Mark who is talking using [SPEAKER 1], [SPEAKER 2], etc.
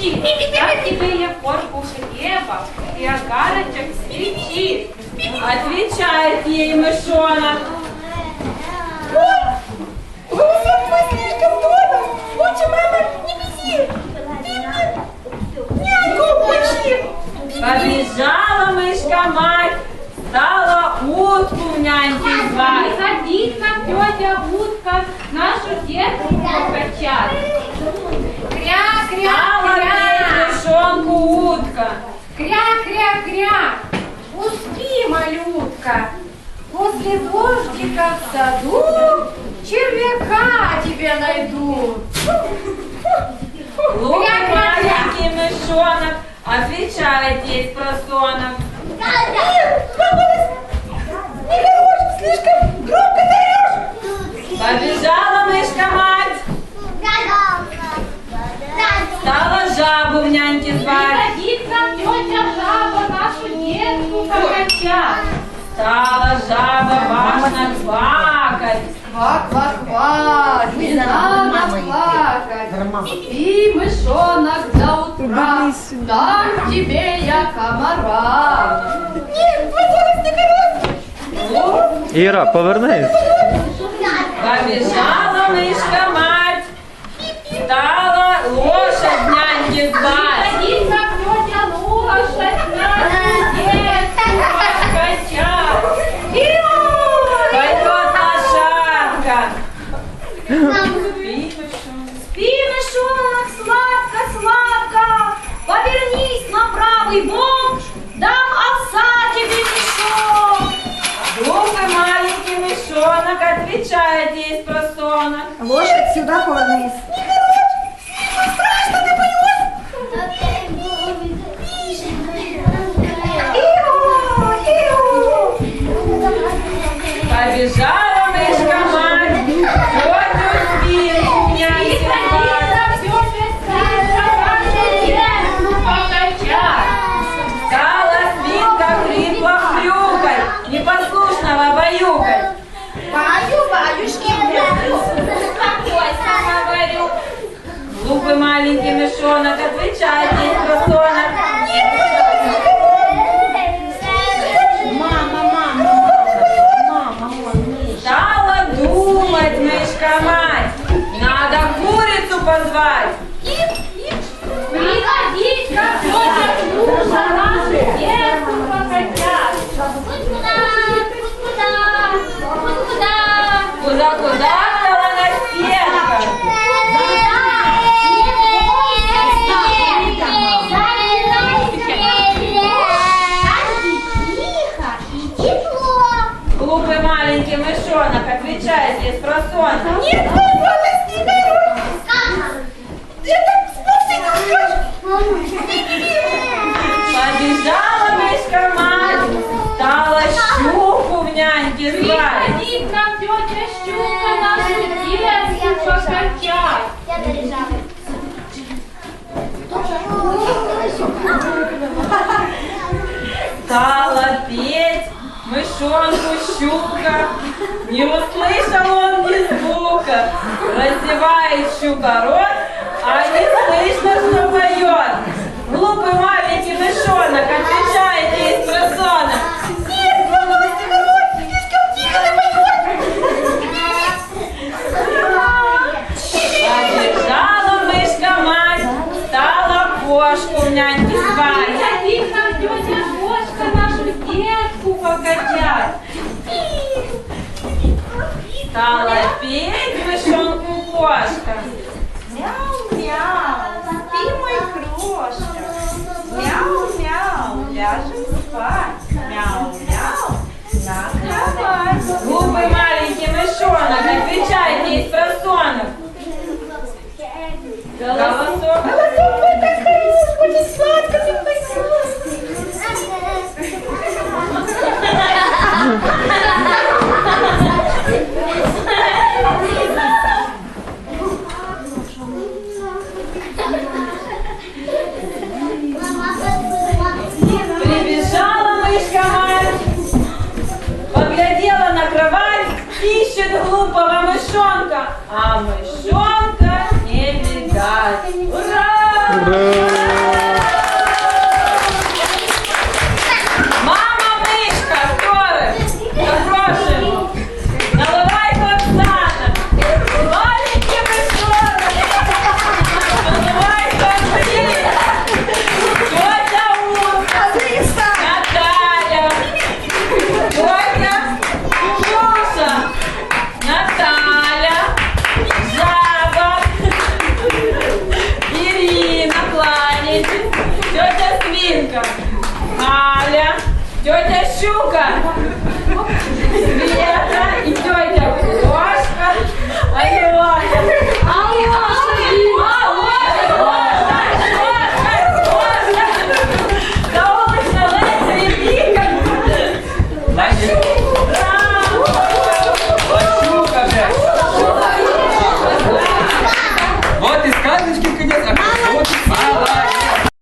[SPEAKER 1] кричит. Как тебе я корку хлеба и огарочек свечи?
[SPEAKER 2] Отвечает ей мышонок.
[SPEAKER 3] Голосок мой слишком тонок. Лучше, мама, не вези. Няньку почти.
[SPEAKER 2] Побежала мышка мать, стала утку в няньке звать.
[SPEAKER 1] Приходи нам, тетя утка, нашу детку покачать. Кря, кря,
[SPEAKER 2] Стала петь
[SPEAKER 1] кря,
[SPEAKER 2] мышонку утка.
[SPEAKER 1] кря, кря, кря. Успи, малютка, после дождика в саду червяка тебе найду. Кря,
[SPEAKER 2] маленький мышонок, отвечает ей спросонок.
[SPEAKER 3] Нехороший, слишком громко орешь.
[SPEAKER 2] Побежала мышка мать, стала жабу в няньке звать.
[SPEAKER 1] Приходи к нам, тетя жаба, нашу детку покачать.
[SPEAKER 2] Стала жаба важно квакать.
[SPEAKER 1] Ква, ква, ква, не надо плакать. И мышонок до утра, дам тебе я комара.
[SPEAKER 3] Ні, твій голос нехороший.
[SPEAKER 4] Іра, повернись.
[SPEAKER 2] Побежала мышка Лошадь
[SPEAKER 3] сюди повернись.
[SPEAKER 2] Побежала глупый маленький мышонок отвечает ей спросонок. Стала думать мышка мать, надо курицу позвать. Глупый маленький мышонок отвечает ей спросонок.
[SPEAKER 3] Нет, твой голос нехороший. Это спасибо,
[SPEAKER 2] Побежала мышка мать, стала щуку в няньке звать.
[SPEAKER 1] Приходи к нам, тетя Щука, нашу детку покачать.
[SPEAKER 2] Стала петь мышонку щука, не услышал он ни звука. Раздевает щука рот, а не слышно, что поет. Глупый маленький мышонок отвечает ей с просонок. Стала петь мышонку кошка.
[SPEAKER 5] Мяу-мяу, спи, мой крошка. Мяу-мяу, ляжем спать. Мяу-мяу, на кровать.
[SPEAKER 2] Глупый маленький мышонок отвечает ей с просонок. Голосок. а мышонка не